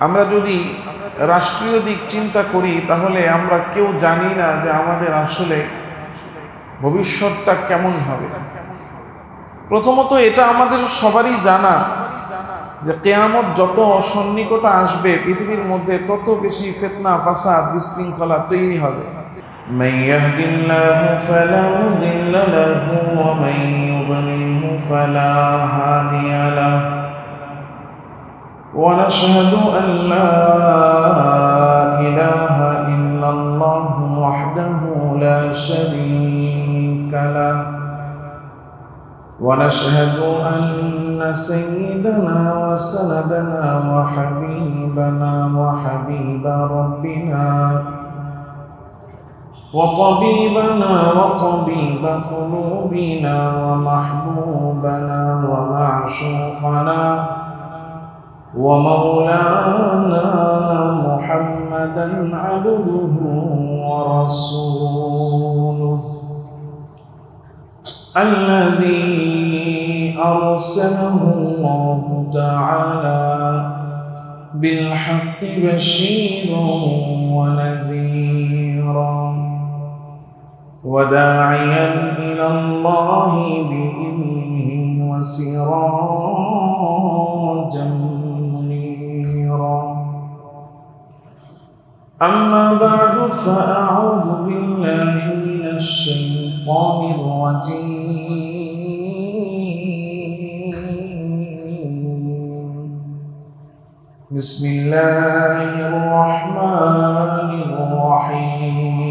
আমরা যদি রাষ্ট্রীয় দিক চিন্তা করি তাহলে আমরা কেউ জানি না যে আমাদের আসলে ভবিষ্যৎটা কেমন হবে প্রথমত এটা আমাদের সবারই জানা যে কেয়ামত যত সন্নিকট আসবে পৃথিবীর মধ্যে তত বেশি ফেতনা ফাসাদ বিশৃঙ্খলা তৈরি হবে من يهد الله فلا مضل له ومن يضلله فلا هادي له ونشهد أن لا إله إلا الله وحده لا شريك له. ونشهد أن سيدنا وسندنا وحبيبنا وحبيب ربنا وطبيبنا وطبيب قلوبنا ومحبوبنا ومعشوقنا ومولانا محمدا عبده ورسوله الذي أرسله الله تعالى بالحق بشيرا ونذيرا وداعيا إلى الله بإذنه وسراجا أما بعد فأعوذ بالله من الشيطان الرجيم. بسم الله الرحمن الرحيم.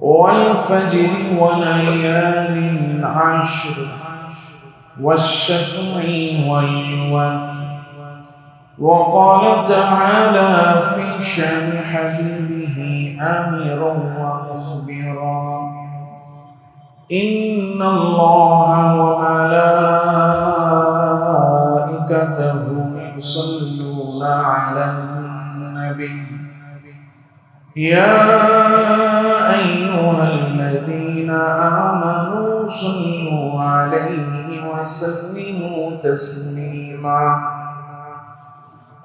والفجر وليال عشر والشفع والوتر وقال تعالى في شان حبيبه آمرا ومخبرا. إن الله وملائكته يصلون على النبي. يا أيها الذين آمنوا صلوا عليه وسلموا تسليما.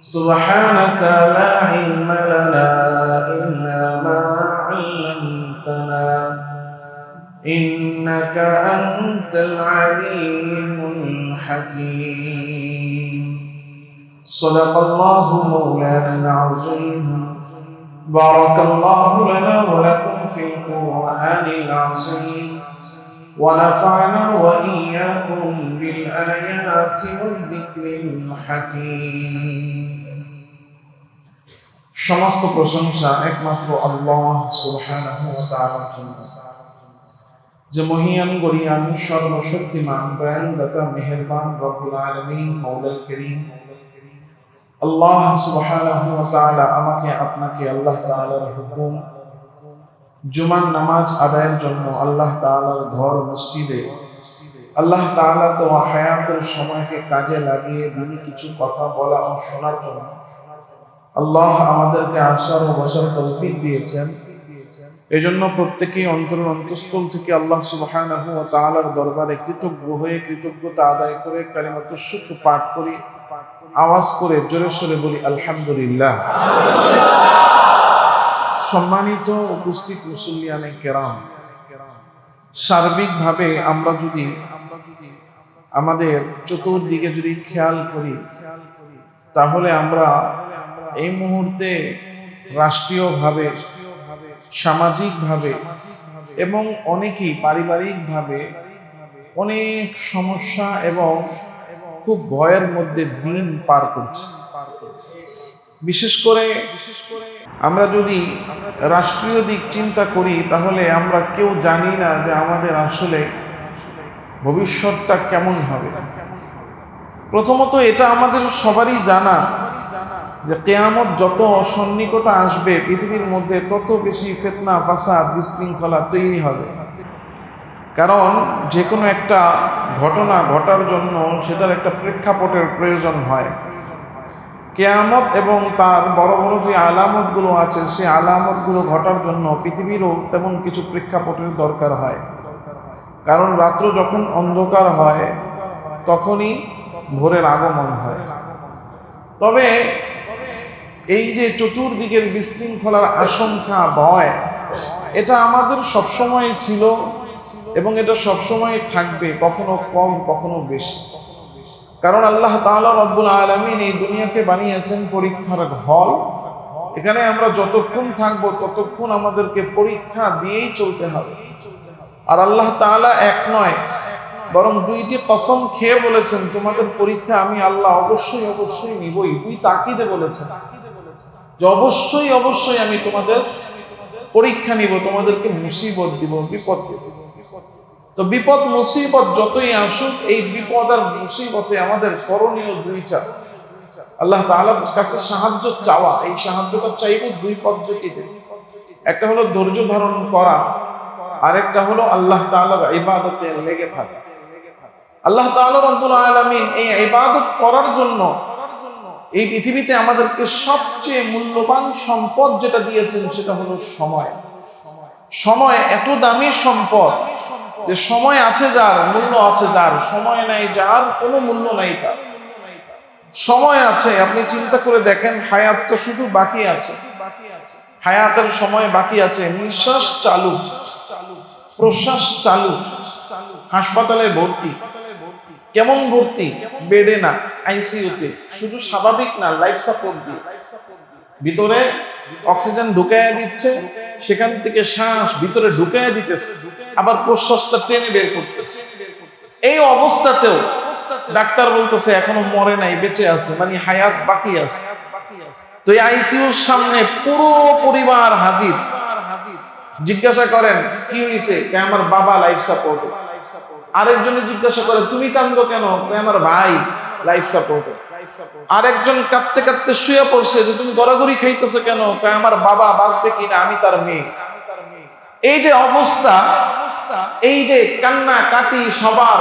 سبحانك لا علم لنا إلا ما علمتنا. إنك أنت العليم الحكيم. صدق الله مولانا العظيم. بارك الله لنا ولكم في القرآن العظيم. ونفعنا وإياكم بالآيات والذكر الحكيم সমস্ত প্রশংসা একমাত্র আল্লাহ সুবহানাহু ওয়া তাআলার জন্য যে মহিয়ান গরিয়ান সর্বশক্তিমান দয়াল দাতা মেহেরবান রব্বুল আলামিন মাওলাল করিম আল্লাহ সুবহানাহু ওয়া তাআলা আমাকে আপনাকে আল্লাহ তাআলার হুকুম জুমার নামাজ আদায়ের জন্য আল্লাহ তাআলার ঘর মসজিদে। আল্লাহ তাআলা তো হায়াতের সময়কে কাজে লাগিয়ে দিনই কিছু কথা বলা ও শোনার জন্য আল্লাহ আমাদেরকে আসার ও বসার তৌফিক দিয়েছেন। এই জন্য প্রত্যেকেই অন্তরের অন্তঃস্থল থেকে আল্লাহ ওয়া তাআলার দরবারে কৃতজ্ঞ হয়ে কৃতজ্ঞতা আদায় করে কালিমাতুর শুকর পাঠ করি, আওয়াজ করে জোরে সোরে বলি, আলহামদুলিল্লাহ। সম্মানিত উপস্থিত মুসল্লিয়ানে কেরাম, সার্বিকভাবে আমরা যদি আমাদের চতুর্দিকে যদি খেয়াল করি, তাহলে আমরা এই মুহূর্তে রাষ্ট্রীয়ভাবে, সামাজিকভাবে এবং অনেকেই পারিবারিকভাবে অনেক সমস্যা এবং খুব ভয়ের মধ্যে দিন পার করছে। বিশেষ করে বিশেষ করে আমরা যদি রাষ্ট্রীয় দিক চিন্তা করি, তাহলে আমরা কেউ জানি না যে আমাদের আসলে ভবিষ্যৎটা কেমন হবে। প্রথমত এটা আমাদের সবারই জানা যে কেয়ামত যত সন্নিকট আসবে, পৃথিবীর মধ্যে তত বেশি ফেতনা, ফাসাদ, বিশৃঙ্খলা তৈরি হবে। কারণ যে কোনো একটা ঘটনা ঘটার জন্য সেটার একটা প্রেক্ষাপটের প্রয়োজন হয়। কেয়ামত এবং তার বড় বড় যে আলামতগুলো আছে, সেই আলামতগুলো ঘটার জন্য পৃথিবীরও তেমন কিছু প্রেক্ষাপটের দরকার হয়। কারণ রাত্র যখন অন্ধকার হয়, তখনই ভোরের আগমন হয়। তবে এই যে চতুর্দিকের বিশৃঙ্খলার আশঙ্কা, ভয়, এটা আমাদের সবসময় ছিল এবং এটা সবসময় থাকবে, কখনো কম, কখনো বেশি। কারণ আল্লাহ তাআলা রব্বুল আলমিন এই দুনিয়াকে বানিয়েছেন পরীক্ষার হল। এখানে আমরা যতক্ষণ থাকব ততক্ষণ আমাদেরকে পরীক্ষা দিয়েই চলতে হবে। আর আল্লাহ তাআলা এক নয়, বরং দুইটি কসম খেয়ে বলেছেন, তোমাদের পরীক্ষা আমি আল্লাহ অবশ্যই অবশ্যই নিবই। দুই তাকিদে বলেছেন যে, অবশ্যই অবশ্যই আমি তোমাদের পরীক্ষা নিব, তোমাদেরকে মুসিবত দিব, বিপদ দিব। তো বিপদ, মুসিবত যতই আসুক, এই বিপদ আর মুসিবতে আমাদের করণীয় দুইটা। আল্লাহ তাআলার কাছে সাহায্য চাওয়া, এই সাহায্যটা চাইব দুই পদ্ধতিতে। একটা হলো ধৈর্য ধারণ করা, আরেকটা হলো আল্লাহ তাআলার ইবাদতে লেগে থাকা। আল্লাহ তাআলা রব্বুল আলামিন এই ইবাদত করার জন্য এই পৃথিবীতে আমাদেরকে সবচেয়ে মূল্যবান সম্পদ যেটা দিয়েছেন, সেটা হলো সময়। সময়, এত দামি সম্পদ। যে সময় আছে যার, মূল্য আছে যার, সময় নাই যার, কোনো মূল্য নাই তার। সময় আছে, আপনি চিন্তা করে দেখেন, হায়াত তো শুধু বাকি আছে। হায়াতের সময় বাকি আছে, নিঃশ্বাস চালু, প্রশ্বাস চালু, হাসপাতালে ভর্তি, কেমন ভর্তি? বেডে না, আইসিইউতে, শুধু স্বাভাবিক না লাইফ সাপোর্ট দিয়ে। ভিতরে অক্সিজেন ঢুকাইয়া দিচ্ছে, সেখান থেকে শ্বাস ভিতরে ঢুকাইয়া দিতেছে, আবার প্রশ্বাসটা টেনে বের করতেছে। এই অবস্থাতেও ডাক্তার বলতেছে, এখনও মরে নাই, বেঁচে আছে মানে হায়াত বাকি আছে। তো এই আইসিইউর সামনে পুরো পরিবার হাজির। জিজ্ঞাসা করেন, কি হয়েছে আমার বাবা লাইফ সাপোর্ট আরেকজনে জিজ্ঞাসা করে, তুমি কান্দো কেন? আমার ভাই লাইফ সাপোর্ট আরেকজন কাঁদতে কাঁদতে শুয়ে পড়ছে যে, তুমি গড়াগড়ি খাইতেছো কেন? আমার বাবা বাঁচবে কিনা? আমি তার মেয়ে। এই যে অবস্থা, এই যে কান্না কাটি সবার,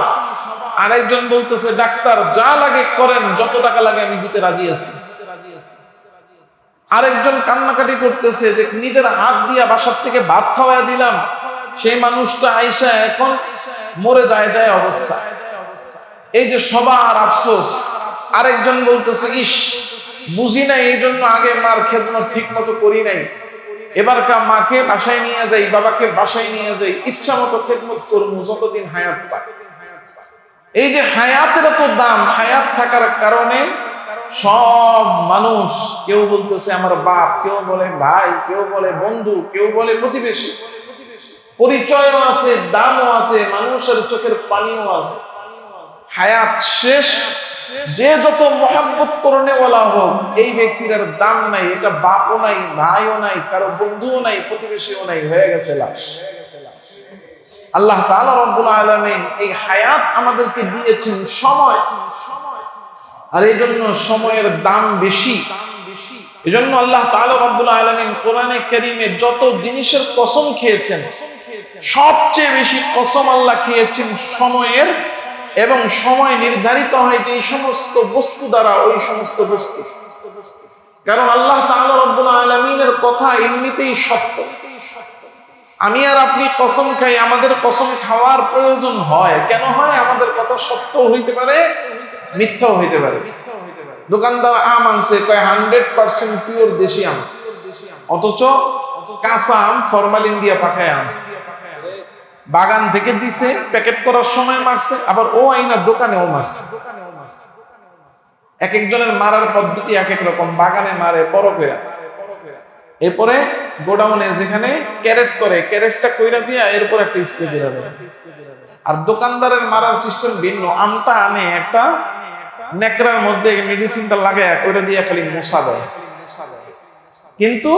আরেকজন বলতেছে, ডাক্তার, যা লাগে করেন, যত টাকা লাগে আমি দিতে রাজি আছি। আরেকজন কান্নাকাটি করতেছে যে, নিজের হাত দিয়া বাসার থেকে ভাত খাওয়াই দিলাম। সেই মানুষটা আইসা এখন মরে যায় যায় অবস্থা। এই যে সবার আফসোস আরেকজন বলতেছে, ইস, বুঝি নাই এই জন্য আগে মার খেদমত ঠিক মতো করি নাই। এবার কা মাকে বাসায় নিয়ে যাই, বাবাকে বাসায় নিয়ে যাই, ইচ্ছা মতো খেদমত করব, যতদিন হায়াত পায়। এই যে হায়াতের এত দাম, হায়াত থাকার কারণে সব মানুষ, কেউ বলতেছে, আমার বাপ, কেউ বলে ভাই, কেউ বলে বন্ধু, কেউ বলে প্রতিবেশী। পরিচয়ও আছে, দামও আছে, মানুষের চোখের পানিও আছে। হায়াত শেষ যে যত মহাব্বত করণে বলা হোক, এই ব্যক্তির আর দাম নাই, এটা বাপও নাই ভাইও নাই, কারও বন্ধুও নাই, প্রতিবেশীও নাই, হয়ে গেছে লাশ। আল্লাহ তাআলা রব্বুল আলামিন এই হায়াত আমাদেরকে দিয়েছেন সময়। আর এই জন্য সময়ের দাম বেশি। এই জন্য আল্লাহ তাআলা রব্বুল আলামিন কোরআনে কারীমে যত জিনিসের কসম খেয়েছেন, সবচেয়ে বেশি কসম আল্লাহ খেয়েছেন সময়ের এবং সময় নির্ধারিত হয় যে এই সমস্ত বস্তু দ্বারা ওই সমস্ত বস্তু। কারণ আল্লাহ রব্বুল আলামিনের কথা এমনিতেই সত্য। আমি আর আপনি কসম খাই, আমাদের কসম খাওয়ার প্রয়োজন হয়। কেন হয়? আমাদের কথা সত্য হইতে পারে, মিথ্যাও হইতে পারে। দোকানদার আম আনছে, কয় হান্ড্রেড পার্সেন্ট পিওর দেশি আম। অথচ কাঁচা আম ফরমালিন দিয়া পাখায় আনছে। বাগান থেকে দিছে, প্যাকেট করার সময় মারছে, আবার ও আইনা দোকানেও মারছে। এক একজনের মারার পদ্ধতি এক এক রকম, বাগানে মারে, বড় এরপরে গোডাউনে যেখানে ক্যারেট করে, ক্যারেটটা কইরা দিয়া এরপর একটা স্প্রে দিয়ে। আর দোকানদারের মারার সিস্টেম ভিন্ন, আমটা আনে একটা নেকড়ার মধ্যে মেডিসিনটা লাগায়, ওইটা দিয়ে খালি মশা দেয়। কিন্তু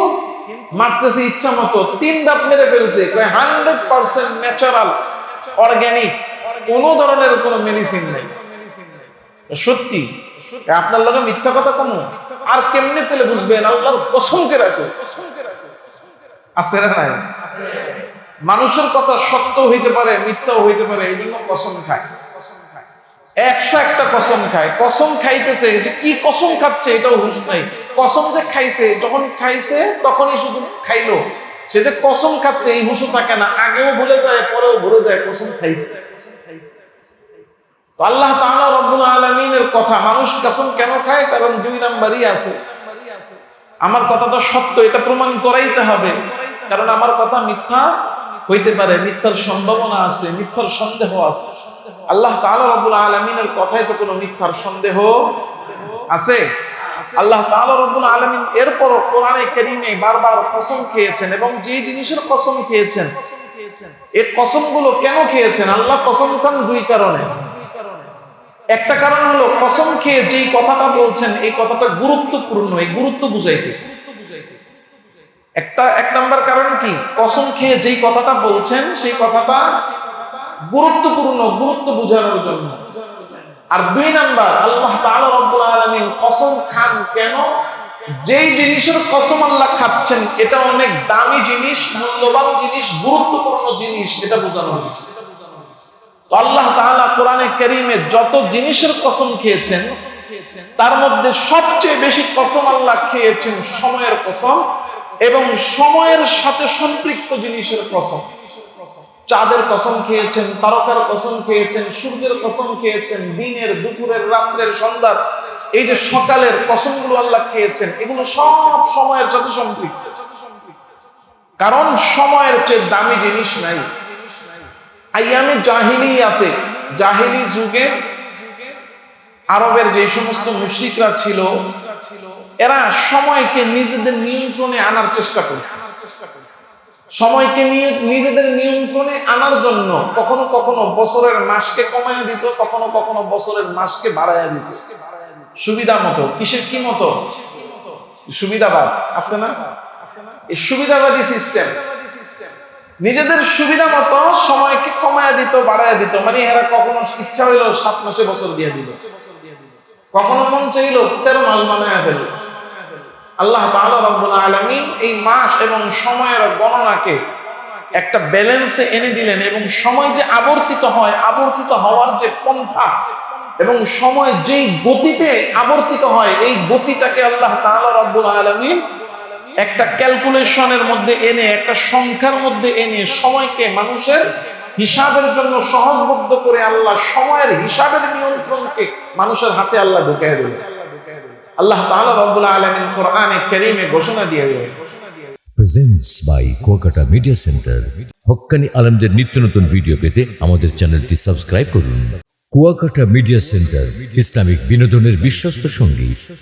মারতেছে ইচ্ছা মতো, তিন ধাপ মেরে ফেলছে হান্ড্রেড পার্সেন্ট ন্যাচারাল অর্গ্যানিক কোনো ধরনের কোনো মেডিসিন নেই। সত্যি, আপনার লগে মিথ্যা কথা কমু? আর কেমনে পেলে বুঝবেন? আল্লাহর কসমকে রাখো। আছে না নাই? মানুষের কথা সত্য হইতে পারে, মিথ্যাও হইতে পারে, এই জন্য কসম খায়। একশো একটা কসম খায়। কসম খাইতেছে যে কি কসম খাচ্ছে এটাও হুশ নাই। কসম যে খাইছে, যখন খাইছে, তখনই শুধু খাইলো। সে যে কসম খাচ্ছে, এই হুশও থাকে না। আগেও ভুলে যায়, পরেও ভুলে যায়, কসম খাইছে। আল্লাহ তাআলা রব্বুল আলামিনের কথা, মানুষ কসম কেন খায়? কারণ দুই নাম্বারই আছে। আমার কথাটা সত্য, এটা প্রমাণ করাইতে হবে। কারণ আমার কথা মিথ্যা হইতে পারে, মিথ্যার সম্ভাবনা আছে, মিথ্যার সন্দেহ আছে। আল্লাহ তাআলা রব্বুল আলামিনের কথায় তো কোনো মিথ্যার সন্দেহ আছে? আল্লাহ আলামিন এরপরও কোরআনে কারীমে বারবার কসম খেয়েছেন এবং যে জিনিসের কসম খেয়েছেন এই কসমগুলো কেন খেয়েছেন? আল্লাহ কসম খান দুই কারণে। একটা কারণ হলো কসম খেয়ে যেই কথাটা বলছেন, এই কথাটা গুরুত্বপূর্ণ, এই গুরুত্ব বুঝাইতে। একটা, এক নাম্বার কারণ কি? কসম খেয়ে যেই কথাটা বলছেন, সেই কথাটা গুরুত্বপূর্ণ, গুরুত্ব বোঝানোর জন্য। আর দুই নাম্বার, আল্লাহ তাআলা রব্বুল আলামিন কসম খান কেন? যেই জিনিসের কসম আল্লাহ খাচ্ছেন, এটা অনেক দামি জিনিস, মূল্যবান জিনিস, গুরুত্বপূর্ণ জিনিস, এটা বোঝানো হয়েছে। আল্লাহ তাআলা কোরআনে কারীমে যত জিনিসের কসম খেয়েছেন, তার মধ্যে সবচেয়ে বেশি কসম আল্লাহ খেয়েছেন সময়ের কসম এবং সময়ের সাথে সম্পৃক্ত জিনিসের কসম। চাঁদের কসম খেয়েছেন, তারকার কসম খেয়েছেন, সূর্যের কসম খেয়েছেন, দিনের, দুপুরের, রাত্রের, সন্ধ্যার। এই যে সকালের কসমগুলো আল্লাহ খেয়েছেন, এগুলো সব সময়ের সাথে সম্পৃক্ত কারণ সময়ের চেয়ে দামি জিনিস নাই। আইয়ামে জাহিলিয়াতে, জাহিলি যুগে আরবের যে সমস্ত মুশরিকরা ছিল, এরা সময়কে নিজেদের নিয়ন্ত্রণে আনার চেষ্টা করে সময়কে নিয়ে নিজেদের নিয়ন্ত্রণে আনার জন্য কখনো কখনো বছরের মাসকে কমাইয়া দিত, কখনো কখনো বছরের মাসকে বাড়াইয়া দিত। সুবিধা মতো, কিসের কি মতো? সুবিধাবাদ, আছে না? এই সুবিধাবাদী সিস্টেম নিজেদের সুবিধা মতো সময়কে কমায়া দিত, বাড়াইয়া দিত। মানে এরা কখনো ইচ্ছা হইল সাত মাসে বছর দিয়ে দিল। কখনো মন চাইলো তেরো মাস বানায় ফেলল। আল্লাহ তাআলা রব্বুল আলামিন এই মাস এবং সময়ের গণনাকে একটা ব্যালেন্সে এনে দিলেন এবং সময় যে আবর্তিত হয়, আবর্তিত হওয়ার যে পন্থা এবং সময় যেই গতিতে আবর্তিত হয়, এই গতিটাকে আল্লাহ তাআলা রব্বুল আলামিন একটা ক্যালকুলেশনের মধ্যে এনে, একটা সংখ্যার মধ্যে এনে সময়কে মানুষের হিসাবের জন্য সহজবদ্ধ করে আল্লাহ সময়ের হিসাবের নিয়ন্ত্রণকে মানুষের হাতে আল্লাহ ঢুকাই দিল আল্লাহ তাআলা রব্বুল আলামিন কোরআনে কারীমে ঘোষণা দিয়ে দিলেন presents by কোকাটা media centre Haqqani আলমদের নিত্য নতুন ভিডিও পেতে আমাদের চ্যানেলটি সাবস্ক্রাইব করুন। কুয়াকাটা মিডিয়া সেন্টার ইসলামিক বিনোদনের বিশ্বস্ত সঙ্গী।